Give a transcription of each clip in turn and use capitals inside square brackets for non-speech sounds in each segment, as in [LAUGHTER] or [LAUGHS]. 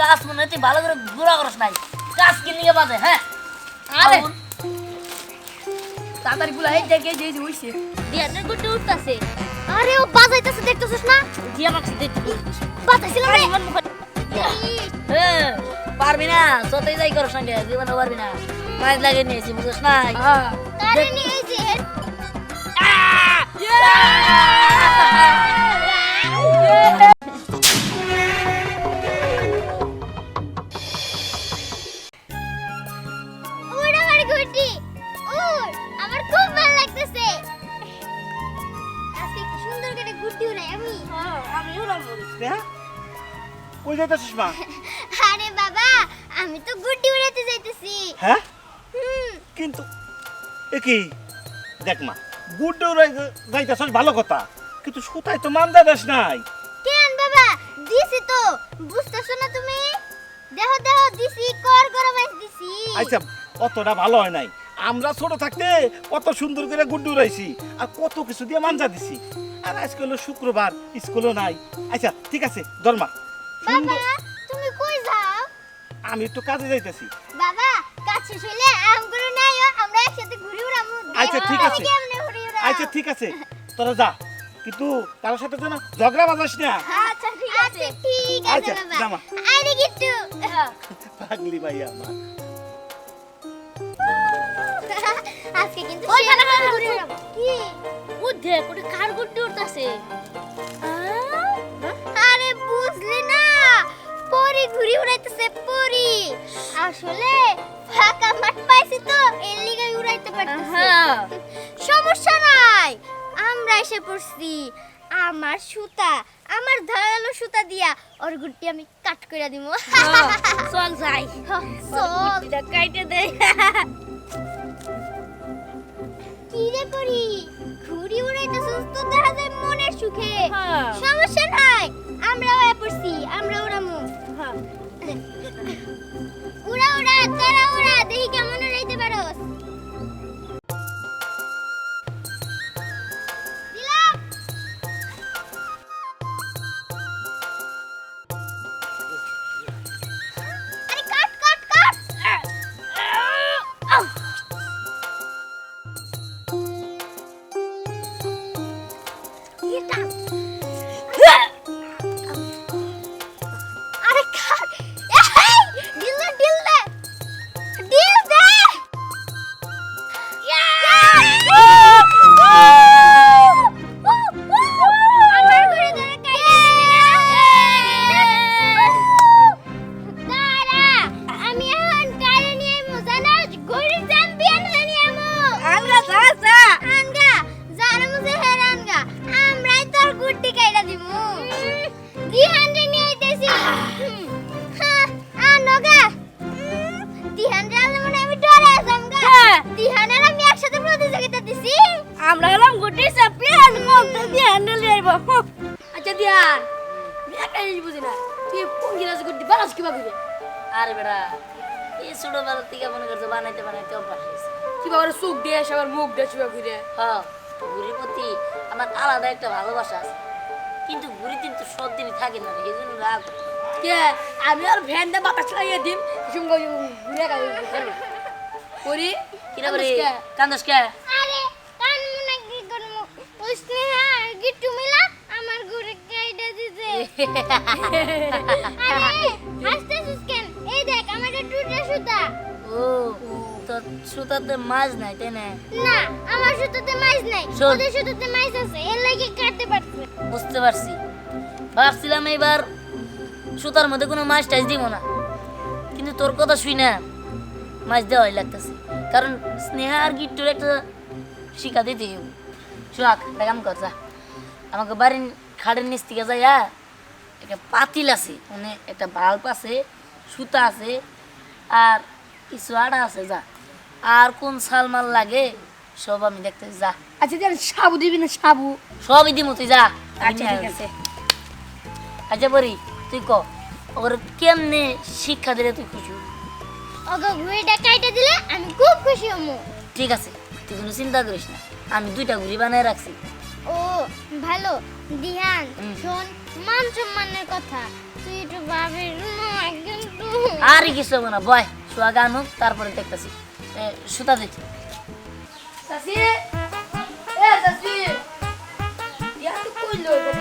কাজ মনে হয় ভালো করে ঘোরা করস নাই। কাজ কি নিয়ে বাজে হ্যাঁ? আরে। তাড়াতাড়ি গুলা এই দেখে যে যে হইছে দিয়ানের গুটি উঠতাছে। আরে ও বাজাইতেছে দেখতেছিস না? দিয়া মারছি দেখতে বাজাইছিল রে। হ্যাঁ পারবি না যতই যাই করস সঙ্গে জীবনে পারবি না। মাছ লাগে নিয়েছি বুঝছ নাই? আরে নি এই যে মা। আরে বাবা আমি তো উড়াতে যাইতেছি। হ্যাঁ? কিন্তু এ কি? দেখ মা গুড উড়াই যাইতাছিস ভালো কথা কিন্তু সুতায় তো মান্দা দেশ নাই। কেন বাবা? দিছি তো। বুঝতেছো না তুমি? দেহ দেহ দিছি কর দিছি। আচ্ছা অতটা ভালো হয় নাই। আমরা ছোট থাকতে কত সুন্দর করে গুড্ডু উড়াইছি আর কত কিছু দিয়ে মাঞ্জা দিছি। আর আজকে হলো শুক্রবার স্কুলও নাই। আচ্ছা ঠিক আছে দরমা বাবা তুমি কই যাও? আমি একটু কাজে যাইতেছি। বাবা কাজ শেষ হইলে আমগুলো নাইও আমরা একসাথে ঘুরে উড়ামু। আচ্ছা, ঠিক আছে। আচ্ছা ঠিক আছে। তোরা যা। কিন্তু কারোর সাথে যেন ঝগড়া বাজাস না। আচ্ছা ঠিক আছে। ঠিক আছে আচ্ছা, বাবা। আরে গিট্টু। পাগলি ভাই আমার। আজকে কিন্তু ওই খানা খানা ঘুরে উড়াবো। কি? ও দেখ ওটা কার গুটি উঠতাছে। পরি ঘুরি উড়াইতেছে পরি। আসলে ফাঁকা মাঠ পাইছি তো এর লিগে উড়াইতে পারতেছি। সমস্যা নাই আমরা এসে পড়ছি। আমার সুতা আমার ধারালো সুতা দিয়া ওর গুটি আমি কাট করে দিব চল যাই। চল। কাইটে দে। কি রে পরি ঘুরি উড়াইতেছিস তো দেখা যায় মনের সুখে। সমস্যা নাই আমরা হয়ে পড়ছি আমরা আমরা হলাম গুটি চ্যাম্পিয়ন মমতা দিয়ে হ্যান্ডেল আইব। আচ্ছা দিয়ান আমি একটা জিনিস বুঝি না তুই কোন গিলাস গুটি বালাস কিবা করে আরে বেড়া এই ছোট বেলা থেকে মনে করছে বানাইতে বানাইতে অভ্যাস হয়েছে। কিবা করে চোখ দিয়ে সবার মুখ দিয়ে কিবা করে হ্যাঁ ঘুড়ির প্রতি আমার আলাদা একটা ভালোবাসা আছে। কিন্তু ঘুড়ি কিন্তু সব দিনই থাকে না এই জন্য রাগ। কে? আমি আর ভ্যান দিয়ে বাতাস লাগিয়ে দিম সঙ্গে ঘুরে গাড়ি করি? কিরা করে আনুষ্কা। কান্দস কে আরে কান মুনা কি করমু উসনে আর গিট্টু মিলা আমার ঘরে দিছে। আরে হাসতেছিস কেন? এই দেখ আমার এটা টুটা সুতা। ও তো সুতাতে মাছ নাই তাই না? না আমার সুতোতে মাইজ নাই। ওদের সুতোতে মাইজ আছে এর লাগি কাটতে পারছে। বুঝতে পারছি। ভাবছিলাম এবার সুতার মধ্যে কোনো মাছ টাছ দিব না। কিন্তু তোর কথা শুই না মাছ দেওয়াই লাগতেছে। কারণ স্নেহা আর গিট্টুর একটা শিখা দিতে হবে একটা কাম কর যা। আমাকে বাড়ির খাটের নিচ থেকে যাইয়া একটা পাতিল আছে মানে একটা বাল্ব আছে সুতা আছে আর কিছু আড়া আছে যা। আর কোন সালমাল লাগে সব আমি দেখতে যা। আচ্ছা সাবু দিবি না সাবু? সবই দিমু তুই যা। আচ্ছা ঠিক আছে। আচ্ছা বরি তুই ক। ওর কেমনে শিক্ষা দিলে তুই খুশি? ওগো ঘুড়িটা কাইটা দিলে আমি খুব খুশি হমু। ঠিক আছে। তুই কোনো চিন্তা করিস না। আমি দুইটা ঘুড়ি বানায় রাখছি। ও ভালো। দিহান শোন মান সম্মানের কথা। তুই একটু ভাবির আর কিছু হবে না। বয় সোয়াগা আনুক তারপরে দেখতেছি। এ, সুতা দে। চাচি! এ চাচি! ইয়া তো কইলো যে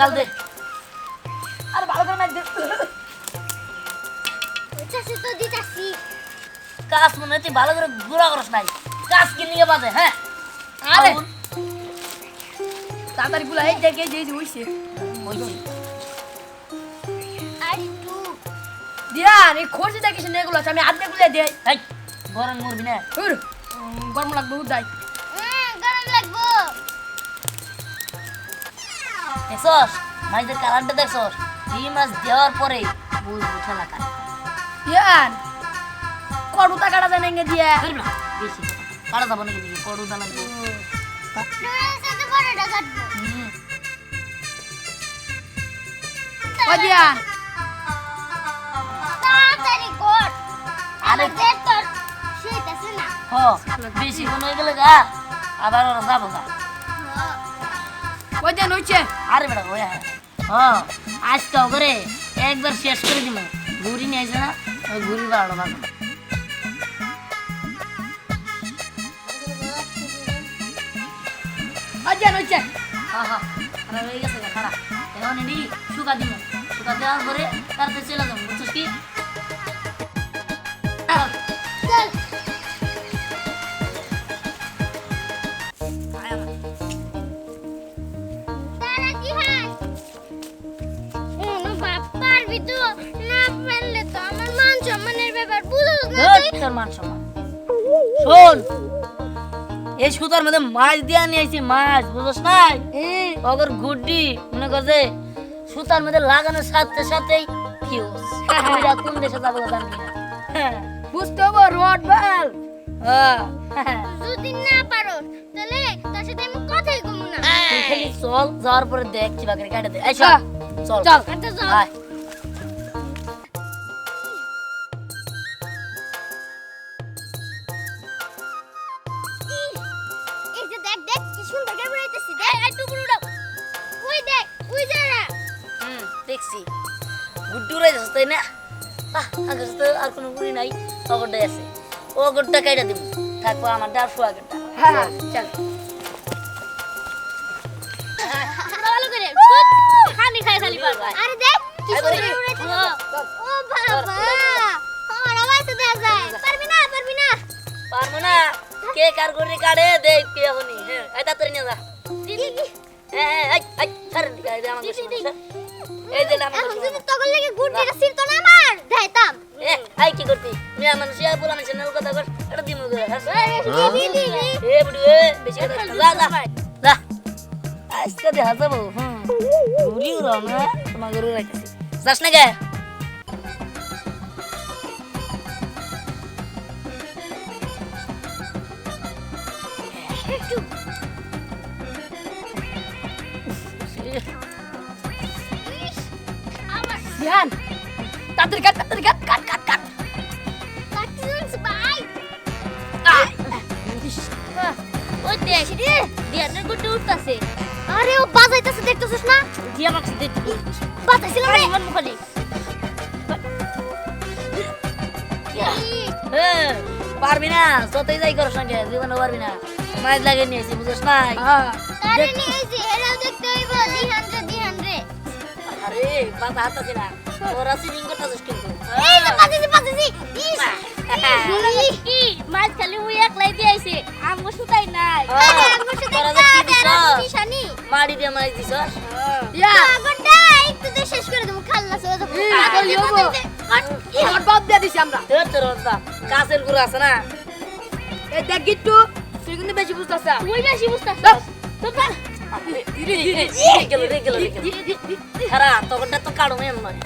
চাল দে। আর ভালো করে মার দে। চাষি তো দিতাছি কাজ মনে হচ্ছে ভালো করে গুড়া করস নাই। কাজ কি নিয়ে বাজে হ্যাঁ? আরে। তাড়াতাড়ি গুলা এই দেখে যে যে হইছে। হইছে। দিয়ান এই খোঁজ দেখিস না এগুলো আমি আধে গুলে গরম মরবি না। গরম লাগবে উদাই দেখছস? মাছের কালারটা দেখছস এই মাছ দেওয়ার পরে বুঝব ঠেলা কার দিয়ান করুতা কাটা জানে গে দিয়া। বেশি কাটা যাব নাকি দেখি কড়ু দানা বেশি হয়ে গেলে গা আবার ওরা যাব গা। ও দিয়ান হইছে? আরে বেটা ওয়া হ্যাঁ আজকে করে একবার শেষ করে দিব ঘুরি নিয়ে আসবে না ওই ঘুরি বাড়ানো ও দিয়ান হইছে? হ্যাঁ হ্যাঁ খারাপ হয়ে গেছে খারাপ। এখন এটি শুকা দিব শুকা দেওয়ার পরে তারপরে চলে যাব বুঝছিস কি? পারবি তো না পারলে তো আমার মান সম্মানের ব্যাপার বুঝোস না তুই? তোর মান সম্মান। শোন এই সুতার মধ্যে মাছ দিয়া নিয়ে আইছি মাছ বুঝছ নাই? অগর গুড্ডি মনে কর যে সুতার মধ্যে লাগানোর সাথে সাথেই ফিউজ এটা কোন দেশে যাব জানি। হ্যাঁ বুঝতে হবে রড বাল। হ্যাঁ। যদি না পারো তাহলে তোর সাথে আমি কথাই কমু না। খালি চল যাওয়ার পরে দেখ চিবা করে কাটে দে। চল। হ্যাঁ। চল। দেখছি গুড্ডু রাই যাচ্ছে তাই না। আহ আগের তো আর কোনো গুড়ি নাই। অগরটাই আছে। অগরটা কাইটা দিব? থাকব আমার ডার হ্যাঁ চল। ভালো করে খানি খাই খালি পারবা আরে দেখ কি সুন্দর বাড়ি। হ্যাঁ। ও বাবা। আমার আওয়াজ তো দেখা যায়। পারবি না পারবি না। পারব না। কে কার গুড়ি কাটে দেখ কে হনি হ্যাঁ নিয়ে যা। হ্যাঁ হ্যাঁ এই যে আমার এখন। যদি তখন লেগে গুড়িটা ছিড়তো না আমার? দেখাইতাম এ, এই কি করতি? মিয়া মানুষ ইয়া বলা মানুষের নাল কথা কর। এটা দিমু গো হাস দিদি দিদি এ বুড়ি এ বেশি কথা না। যা যা। যা। আজকে দেখা যাব হুম। ঘুরি উড়াও না তোমার ঘুরে রাখতেছি যাস না কে আমার দিয়ান তাড়াতাড়ি কাট তাড়াতাড়ি কাট কাট কাট কাট কাটছিস ভাই ওই দেখ রে দিয়ানের গুড়ি উঠতাছে আরে ও বাজাইতাছে দেখতেছিস না দিয়া বাক্স দে বাজাইছিল রে মুখালি হ্যাঁ পারবি না যতই যাই করস না জীবনে পারবি না মাছ লাগিয়ে নিয়েছি বুঝছ নাই আরে বাবা হাত আছে না। সিলিং করতেছিস কিন্তু। এই তো পাচ্ছি পাচ্ছি মাছ খালি মুই একলাই দিয়ে আমগো সুতাই নাই? নিশানি দিয়ে দিছস? ইয়া। একটু তো শেষ করে দেবো খাল্লা সো তো এই, বলি হব। আমার বাপ দিয়ে দিছি আমরা। তোর তোর বাপ কাছের গুরু আছে না? এই দেখ গিট্টু তুই কিন্তু বেশি বুঝতেছ। তুই বেশি বুঝতাছ তো তো কাড়ো মেন নয়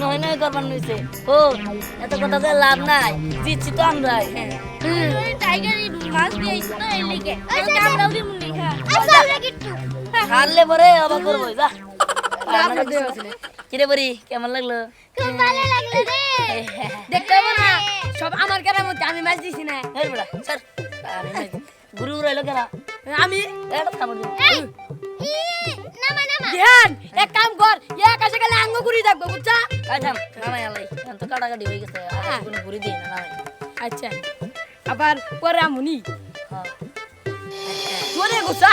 নয় নয় করবার নইছে। ও এত কথা লাভ নাই। জিতছি তো আমরাই। হ্যাঁ। টাইগার মাছ দিয়ে আইছে না এর লিগে। আচ্ছা, আমরাও মুনি হ্যাঁ। আচ্ছা হারলে পরে অবাক করব যা। [LAUGHS] কিরে বরি কেমন লাগল? খুব ভালো লাগল রে। [LAUGHS] দেখতে না সব আমার কেরার মধ্যে আমি মাছ দিছি না। স্যার গুরু উড়াইলো কেন আমি এটা ধ্যান এক কাম কর এক কাছে গেলে আঙ্গ ঘুরি থাকব বুঝছা? কাই থাম নামাই আলাই। এখন তো কাটাকাটি হয়ে গেছে আর কোনো ঘুরি দিই না নামাই। আচ্ছা আবার পরে আমুনি। হ্যাঁ তোরে গুছা